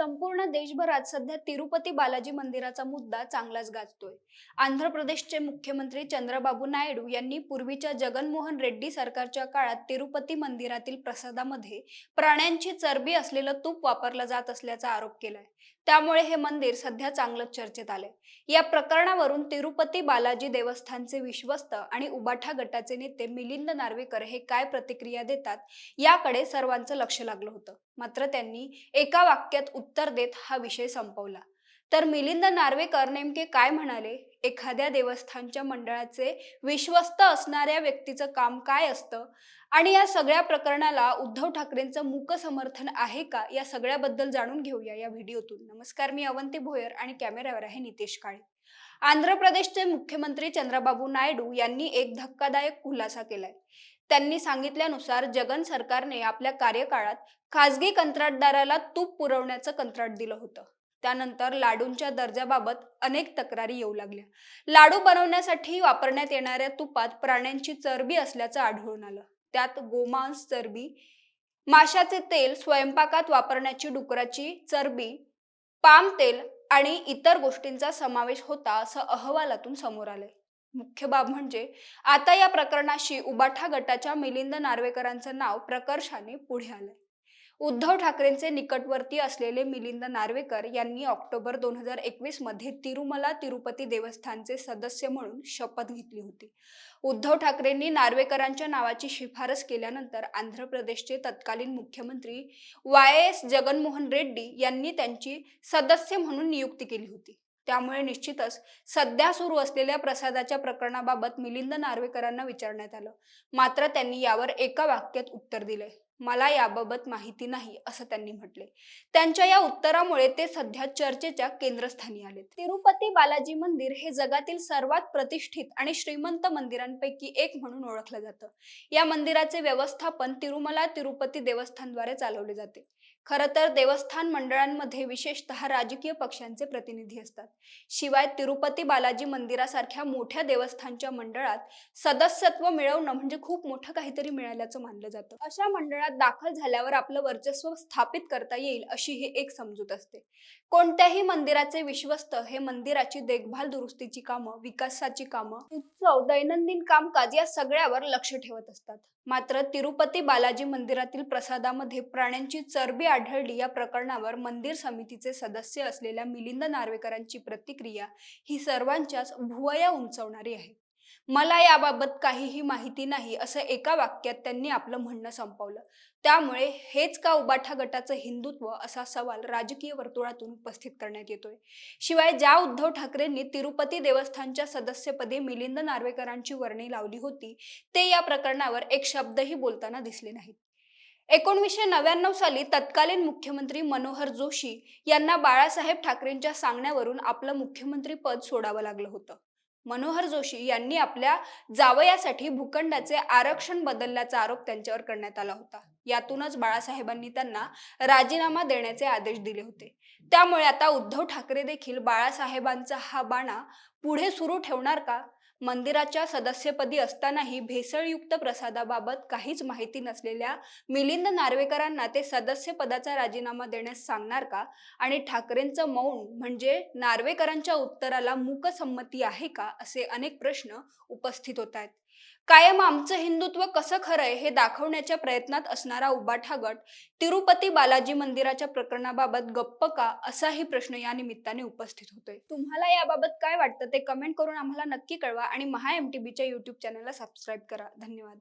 संपूर्ण देशभरात सध्या तिरुपती बालाजी मंदिराचा मुद्दा चांगलाच गाजतोय. आंध्र प्रदेशचे मुख्यमंत्री चंद्रबाबू नायडू यांनी पूर्वीच्या जगनमोहन रेड्डी सरकारच्या काळात तिरुपती मंदिरातील प्रसादामध्ये प्राण्यांची चरबी असलेलं तूप वापरलं जात असल्याचा आरोप केलाय. त्यामुळे हे मंदिर सध्या चांगलंच चर्चेत आलंय. या प्रकरणावरून तिरुपती बालाजी देवस्थानचे विश्वस्त आणि उबाठा गटाचे नेते मिलिंद नार्वेकर हे काय प्रतिक्रिया देतात याकडे सर्वांचं लक्ष लागलं होतं. मात्र त्यांनी एका वाक्यात उत्तर देत हा विषय संपवला. तर मिलिंद नार्वेकर नेमके काय म्हणाले? एखाद्या देवस्थानच्या मंडळाचे विश्वस्त असणाऱ्या व्यक्तीचं काम काय असतं? आणि या सगळ्या प्रकरणाला उद्धव ठाकरेंचं मूक समर्थन आहे का? या सगळ्याबद्दल जाणून घेऊया या व्हिडिओतून. नमस्कार मी अवंती भोयर आणि कॅमेऱ्यावर आहे नितेश काळे. आंध्र प्रदेशचे मुख्यमंत्री चंद्रबाबू नायडू यांनी एक धक्कादायक खुलासा केलाय. त्यांनी सांगितल्यानुसार जगन सरकारने आपल्या कार्यकाळात खासगी कंत्राटदाराला तूप पुरवण्याचं कंत्राट दिलं होतं. त्यानंतर लाडूंच्या दर्जाबाबत अनेक तक्रारी येऊ लागल्या. लाडू बनवण्यासाठी वापरण्यात येणाऱ्या तुपात प्राण्यांची चरबी असल्याचं आढळून आलं. त्यात गोमांस चरबी माशाचे तेल स्वयंपाकात वापरण्याची डुकराची चरबी पाम तेल आणि इतर गोष्टींचा समावेश होता असं अहवालातून समोर आलंय. मुख्य बाब म्हणजे आता या प्रकरणाशी उबाठा गटाच्या मिलिंद नार्वेकरांचं नाव प्रकर्षाने पुढे आलंय. उद्धव ठाकरेंचे निकटवर्ती असलेले मिलिंद नार्वेकर यांनी ऑक्टोबर दोन हजार एकवीसमध्ये तिरुमला तिरुपती देवस्थानचे सदस्य म्हणून शपथ घेतली होती. उद्धव ठाकरेंनी नार्वेकरांच्या नावाची शिफारस केल्यानंतर आंध्र प्रदेशचे तत्कालीन मुख्यमंत्री वाय एस जगनमोहन रेड्डी यांनी त्यांची सदस्य म्हणून नियुक्ती केली होती. त्यामुळे निश्चितच सध्या सुरू असलेल्या प्रसादाच्या प्रकरणाबाबत मिलिंद नार्वेकरांना विचारण्यात आलं. मात्र त्यांनी यावर एका वाक्यात उत्तर दिले मला याबाबत माहिती नाही असं त्यांनी म्हटले. त्यांच्या या उत्तरामुळे ते सध्या चर्चेच्या केंद्रस्थानी आले तिरुपती बालाजी मंदिर हे जगातील सर्वात प्रतिष्ठित आणि श्रीमंत मंदिरांपैकी एक म्हणून ओळखलं जातं. या मंदिराचे व्यवस्थापन तिरुमला तिरुपती देवस्थानद्वारे चालवले जाते. खरं तर देवस्थान मंडळांमध्ये विशेषतः राजकीय पक्षांचे प्रतिनिधी असतात. शिवाय तिरुपती बालाजी मंदिरासारख्या मोठ्या देवस्थानच्या मंडळात सदस्यत्व मिळवणं म्हणजे खूप मोठं काहीतरी मिळाल्याचं मानलं जातं. अशा मंडळात दाखल झाल्यावर आपलं वर्चस्व स्थापित करता येईल अशी ही एक समजूत असते. कोणत्याही मंदिराचे विश्वस्त हे मंदिराची देखभाल दुरुस्तीची कामं विकासाची कामं उत्सव दैनंदिन कामकाज या सगळ्यावर लक्ष ठेवत असतात. मात्र तिरुपती बालाजी मंदिरातील प्रसादामध्ये प्राण्यांची चरबी आढळली. या प्रकरणावर मंदिर समितीचे सदस्य असलेल्या मिलिंद नार्वेकरांची प्रतिक्रिया ही सर्वांच्याच भुवया उंचवणारी आहे. मला याबाबत काहीही माहिती नाही असं एका वाक्यात त्यांनी आपलं म्हणणं संपवलं. त्यामुळे हेच का उबाठा गटाचं हिंदुत्व असा सवाल राजकीय वर्तुळातून उपस्थित करण्यात येतोय? शिवाय ज्या उद्धव ठाकरेंनी तिरुपती देवस्थानच्या सदस्यपदी मिलिंद नार्वेकरांची वर्णी लावली होती ते या प्रकरणावर एक शब्दही बोलताना दिसले नाहीत. एकोणवीसशे नव्याण्णव साली तत्कालीन मुख्यमंत्री मनोहर जोशी यांना बाळासाहेब ठाकरेंच्या सांगण्यावरून आपलं मुख्यमंत्री पद सोडावं लागलं होतं. मनोहर जोशी यांनी आपल्या जावयासाठी भूखंडाचे आरक्षण बदलल्याचा आरोप त्यांच्यावर करण्यात आला होता. यातूनच बाळासाहेबांनी त्यांना राजीनामा देण्याचे आदेश दिले होते. त्यामुळे आता उद्धव ठाकरे देखील बाळासाहेबांचा हा बाणा पुढे सुरू ठेवणार का? मंदिराच्या सदस्यपदी असतानाही भेसळयुक्त प्रसादाबाबत काहीच माहिती नसलेल्या मिलिंद नार्वेकरांना ते सदस्य पदाचा राजीनामा देण्यास सांगणार का? आणि ठाकरेंचं मौन म्हणजे नार्वेकरांच्या उत्तराला मूकसंमती आहे का? असे अनेक प्रश्न उपस्थित होत आहेत. कायम आमचं हिंदुत्व कसं खरंय हे दाखवण्याच्या प्रयत्नात असणारा उबाठा गट तिरुपती बालाजी मंदिराच्या प्रकरणाबाबत गप्प का असाही प्रश्न या निमित्ताने उपस्थित होतोय. तुम्हाला याबाबत काय वाटतं ते कमेंट करून आम्हाला नक्की कळवा आणि महा एम टी बीच्या युट्यूब चॅनलला सबस्क्राईब करा. धन्यवाद.